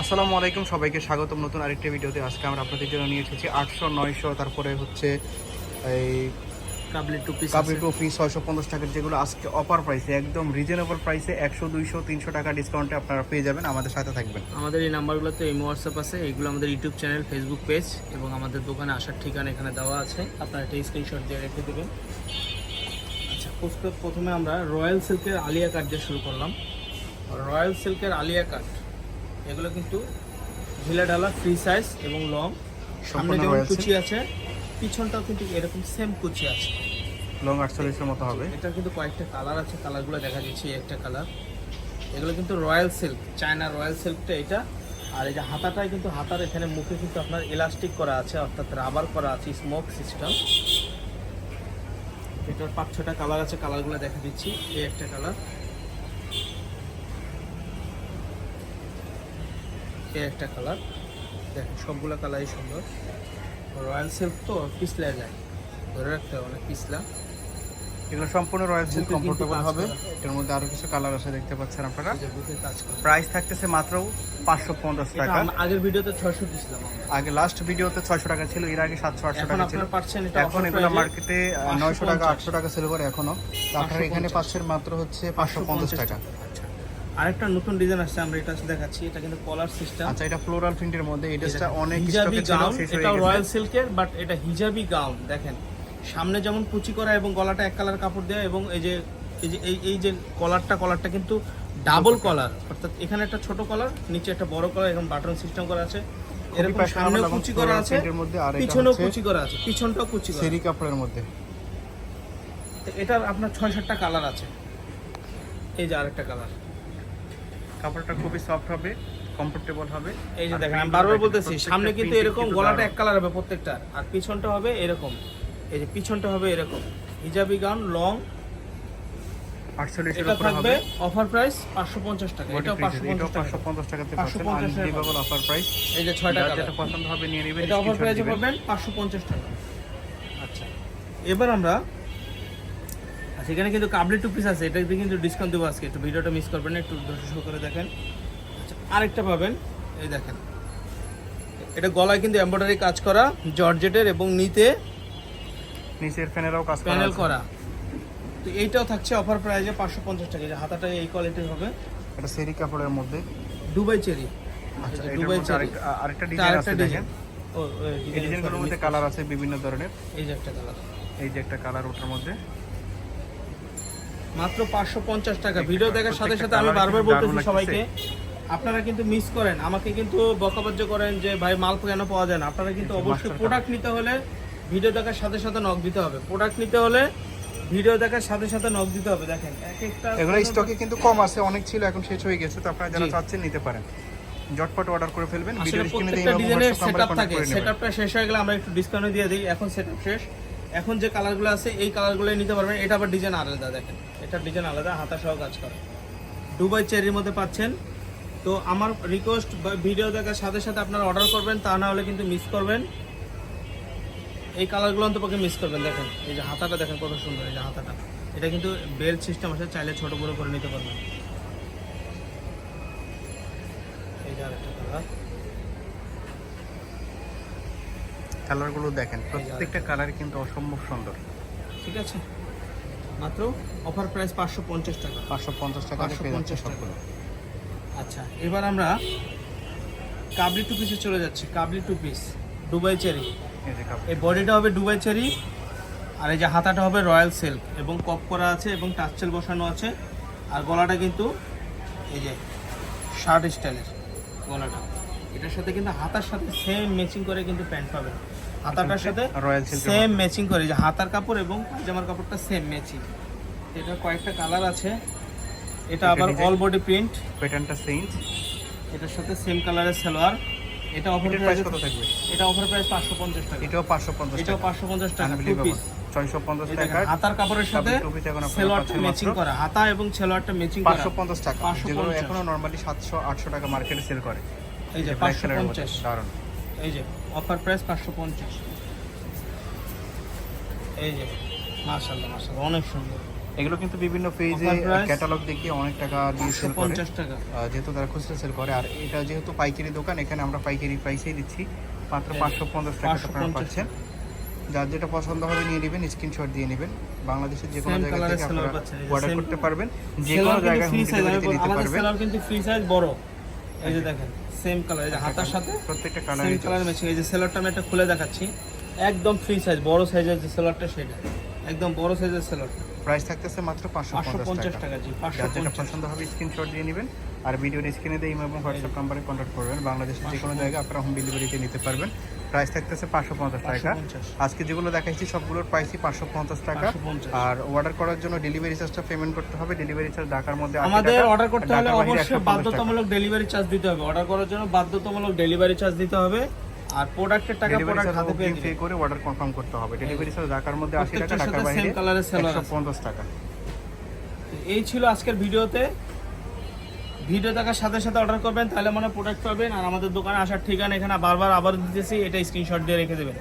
আসসালামু আলাইকুম সবাইকে স্বাগতম নতুন আরেকটি ভিডিওতে। আজকে আমরা আপনাদের জন্য নিয়ে এসেছি আটশো নয়শো তারপরে হচ্ছে এই কাবলি টু পিস কাবলি টুপি ছয়শো পঞ্চাশ টাকার যেগুলো আজকে অফার প্রাইসে একদম রিজনেবল প্রাইসে একশো দুইশো তিনশো টাকা ডিসকাউন্টে আপনারা পেয়ে যাবেন আমাদের সাথে থাকবেন। আমাদের এই নাম্বারগুলোতে এই হোয়াটসঅ্যাপ আছে এগুলো আমাদের ইউটিউব চ্যানেল ফেসবুক পেজ এবং আমাদের দোকানে আসার ঠিকানা এখানে দেওয়া আছে। আপনারা একটা স্ক্রিনশট দিয়ে রেখে দেবেন। আচ্ছা প্রথমে আমরা রয়্যাল সিল্কের আলিয়া কাট দিয়ে শুরু করলাম। রয়্যাল সিল্কের আলিয়া কাট এগুলো কিন্তু ঢিলা ঢালা ফ্রি সাইজ এবং লং সামনে যেমন কুচি আছে পিছনটাও কিন্তু এরকম সেম কুচি আছে। লং আটচল্লিশের মতো হবে। এটা কিন্তু কয়েকটা কালার আছে কালারগুলো দেখা এই একটা কালার এগুলো কিন্তু রয়্যাল সিল্ক চায়না রয়্যাল সিল্কটা এটা। আর এই যে হাতাটায় কিন্তু হাতার এখানে মুখে কিন্তু আপনার ইলাস্টিক করা আছে অর্থাৎ রাবার করা আছে স্মোক সিস্টেম এটার পাঁচ ছটা কালার আছে কালারগুলো দেখা দিচ্ছি এই একটা কালার এই একটা কালার। দেখেন সবগুলো কালারই সুন্দর। রয়্যাল সিল্ক তো পিছলা যায় ধরে রাখতে হবে অনেক পিছলা এগুলো সম্পূর্ণ রয়্যাল সিল্ক কমফোর্টেবল হবে। এটার মধ্যে আরও কিছু কালার আছে দেখতে পাচ্ছেন আপনারা। প্রাইস থাকতেছে মাত্র পাঁচশো পঞ্চাশ টাকা। আগের ভিডিওতে ছয়শো আমরা। আগে লাস্ট ভিডিওতে ছয়শো টাকা ছিল এর আগে সাতশো আটশো টাকা ছিল। এখন এগুলো মার্কেটে নয়শো টাকা আটশো টাকা সেল করে এখনও। আপনারা এখানে 550 পাচ্ছেন মাত্র হচ্ছে পাঁচশো পঞ্চাশ টাকা। আরেকটা নতুন ডিজাইন আসছে আমরা এটা দেখাচ্ছি এটা কিন্তু কলার সিস্টেম আচ্ছা এটা ফ্লোরাল প্রিন্টের মধ্যে এই ড্রেসটা অনেক হিজাবি গাউন শেষ রয়্যাল সিল্কের বাট এটা হিজাবি গাউন দেখেন। সামনে যেমন কুচি করা এবং গলাটা এক কালার কাপড় দেওয়া এবং এই যে এই যে এই যে কলারটা কলারটা কিন্তু ডাবল কলার অর্থাৎ এখানে একটা ছোট কলার নিচে একটা বড় কলার এরকম বাটন সিস্টেম করা আছে। এরকম সামনে কুচি করা আছে এটা পিছনেও কুচি করা আছে পিছনটাও কুচি করা সেরি কাপড়ের মধ্যে। তো এটার আপনার ছয় সাতটা কালার আছে। এই যে আরেকটা কালার কাপড়টা খুবই সফট হবে কমফোর্টেবল হবে। এই যে দেখেন আমি বারবার বলতেছি সামনে কিন্তু এরকম গলাটা এক কালার হবে প্রত্যেকটা আর পিছনটা হবে এরকম। এই যে পিছনটা হবে এরকম। হিজাবি গাউন লং এটা থাকবে অফার প্রাইস পাঁচশো পঞ্চাশ টাকা। বডি এটাও পাঁচশো প্রিন্টেড এটাও পঞ্চাশ টাকা। পাঁচশো পঞ্চাশ টাকাতে পাচ্ছেন। টাকা অফার প্রাইস এই যে ছয়টা যার যেটা পছন্দ হবে নিয়ে নেবেন এটা অফার screenshot প্রাইসে পাবেন পাঁচশো পঞ্চাশ টাকা। আচ্ছা। এবার আমরা এখানে কিন্তু কাবলি টু পিস আছে এটা দিয়ে কিন্তু ডিসকাউন্ট দেবো আজকে। একটু ভিডিওটা মিস করবেন না একটু সহ করে দেখেন। আচ্ছা আরেকটা পাবেন এই দেখেন। এটা গলায় কিন্তু এমব্রয়ডারি কাজ করা জর্জেটের এবং নিতে নিচের ফ্যানেরাও কাজ করা প্যানেল করা। তো এইটাও থাকছে অফার প্রাইসে পাঁচশো পঞ্চাশ টাকা। যে হাতাটা এই কোয়ালিটির হবে। এটা সেরি কাপড়ের মধ্যে। Dubai cherry. আচ্ছা দুবাই চেরি। আরেকটা ডিজাইন আছে দেখেন। এই ডিজাইন ডিজাইনগুলোর মধ্যে কালার আছে বিভিন্ন ধরনের। এই যে একটা কালার এই যে একটা কালার ওটার মধ্যে। মাত্র পাঁচশো পঞ্চাশ টাকা। ভিডিও দেখার সাথে সাথে আমি বারবার বলতেছি সবাইকে আপনারা কিন্তু মিস করেন। আমাকে কিন্তু বকাবাজ্য করেন যে ভাই মাল কেন পাওয়া যায় না? আপনারা কিন্তু অবশ্যই প্রোডাক্ট নিতে হলে ভিডিও দেখার সাথে সাথে নক দিতে হবে। প্রোডাক্ট নিতে হলে ভিডিও দেখার সাথে সাথে নক দিতে হবে। দেখেন এক একটা এগুলো স্টকে কিন্তু কম আছে অনেক ছিল এখন শেষ হয়ে গেছে তো আপনারা যারা চাচ্ছেন নিতে পারেন। জটপট অর্ডার করে ফেলবেন ভিডিও স্ক্রিনে প্রত্যেকটা সেটআপ থাকে। সেটআপটা শেষ হয়ে গেলে আমরা একটু ডিসকাউন্ট দিয়ে দিই। এখন সেটআপ শেষ। এখন যে কালারগুলো আছে, এই কালারগুলো নিতে পারবেন। এটা আবার ডিজাইন আলাদা, দেখেন। এটা ডিজাইন আলাদা হাতা সহ কাজ করে। দুবাই চেরির মধ্যে পাচ্ছেন। তো আমার রিকোয়েস্ট ভিডিও দেখার সাথে সাথে আপনারা অর্ডার করবেন, তা না হলে কিন্তু মিস করবেন। এই কালারগুলো অন্তপক্ষে মিস করবেন, দেখেন। এই যে হাতাটা, দেখেন কত সুন্দর এই যে হাতাটা। এটা কিন্তু বেল্ট সিস্টেম আছে, চাইলে ছোট বড় করে নিতে পারবেন। এই যে আরেকটা কালার কালারগুলো দেখেন প্রত্যেকটা কালার কিন্তু অসম্ভব সুন্দর। ঠিক আছে? মাত্র অফার প্রাইস পাঁচশো পঞ্চাশ টাকা। পাঁচশো পঞ্চাশ টাকা 550 টাকা। আচ্ছা এবার আমরা কাবলি টু পিসে চলে যাচ্ছি। কাবলি টু পিস দুবাই চেরি। এই এই বডিটা হবে দুবাই চেরি আর এই যে হাতাটা হবে রয়্যাল সিল্ক এবং কপ করা আছে এবং টাচেল বসানো আছে। আর গলাটা কিন্তু এই যে শার্ট স্টাইলের গলাটা। এটার সাথে কিন্তু হাতার সাথে সেম ম্যাচিং করে কিন্তু প্যান্ট পাবেন। হাতাটার সাথে রয়্যাল সিল্ক সেম ম্যাচিং করে যে হাতার কাপড় এবং পায়জামার কাপড়টা সেম ম্যাচিং এটা কয়েকটা কালার আছে। এটা আবার অল বডি প্রিন্ট প্যাটার্নটা চেঞ্জ এটার সাথে সেম কালারের সালোয়ার। এটা অফার প্রাইস কত থাকবে? এটা অফার প্রাইস পাঁচশো পঞ্চাশ টাকা। এটাও পাঁচশো পঞ্চাশ এটাও টাকা। পাঁচশো পঞ্চাশ টাকা টু পিস ছয়শো পঞ্চাশ এই টাকা হাতার কাপড়ের সাথে সেলোয়ারটা ম্যাচিং করা হাতা এবং সেলোয়ারটা ম্যাচিং করা। পাঁচশো পঞ্চাশ টাকা। যেগুলো এখনও নর্মালি সাতশো আটশো টাকা মার্কেটে সেল করে। এই যে ব্ল্যাক পাঁচশো কালারের মধ্যে পঞ্চাশ। দারুণ। এই যে অফার প্রাইস পাঁচশো পঞ্চাশ। এই যে মাশাল্লাহ মাশাল্লাহ অনেক সুন্দর। এগুলো কিন্তু বিভিন্ন পেজে ক্যাটালগ দেখিয়ে অনেক টাকা দিয়ে সেল করে। টাকা। যেহেতু তারা খুচরা সেল করে আর এটা যেহেতু পাইকারি দোকান এখানে আমরা পাইকারি প্রাইসেই দিচ্ছি। মাত্র পাঁচশো পঞ্চাশ টাকা 550 আপনারা পাচ্ছেন। যার যেটা পছন্দ হবে নিয়ে নেবেন স্ক্রিনশট দিয়ে নেবেন। বাংলাদেশের যে কোনো জায়গা থেকে আপনারা অর্ডার করতে পারবেন। যে কোনো জায়গায় নিতে পারবেন। কিন্তু ফ্রি সাইজ বড়। এই যে দেখেন সেম কালার এই যে হাতার সাথে প্রত্যেকটা সেম কালার ম্যাচিং এই যে সেলারটা আমি একটা খুলে দেখাচ্ছি একদম ফ্রি সাইজ বড় সাইজের যে সেলারটা সেটা। একদম বড় সাইজের সেলারটা প্রাইস থাকতেছে মাত্র পাঁচশো পাঁচশো পঞ্চাশ পঞ্চাশ টাকা। টাকা জি পাঁচশো যার যেটা পঞ্চাশ। পছন্দ হবে স্ক্রিনশট দিয়ে নেবেন। আর ভিডিওর স্ক্রিনে দিয়ে ইমো এবং হোয়াটসঅ্যাপ নাম্বারে কন্ট্যাক্ট করবেন। বাংলাদেশের যে কোনো জায়গায় আপনারা হোম ডেলিভারিতে নিতে পারবেন। প্রাইস থাকতেছে পাঁচশো পঞ্চাশ টাকা। আজকে যেগুলো দেখাচ্ছি সবগুলোর প্রাইসই পাঁচশো পঞ্চাশ টাকা। আর অর্ডার করার জন্য ডেলিভারি চার্জটা পেমেন্ট করতে হবে। ডেলিভারি চার্জ ঢাকার মধ্যে আমাদের অর্ডার করতে হলে অবশ্যই বাধ্যতামূলক ডেলিভারি চার্জ দিতে হবে। অর্ডার করার জন্য বাধ্যতামূলক ডেলিভারি চার্জ দিতে হবে। আর প্রোডাক্টের টাকা প্রোডাক্ট হাতে পেয়ে পে করে অর্ডার কনফার্ম করতে হবে। ডেলিভারি চার্জ ঢাকার মধ্যে আশি টাকা প্রত্যেকটার ঢাকার বাইরে same colour এর seller একশো আছে। পঞ্চাশ টাকা। এই ছিল আজকের ভিডিওতে। ভিডিও দেখার সাথে সাথে অর্ডার করবেন, তাহলে মনে প্রোডাক্ট পাবেন। আর আমাদের দোকানে আসার ঠিকানা এখানে বারবার আবার দিতেছি, এটা স্ক্রিনশট দিয়ে রেখে দেবেন।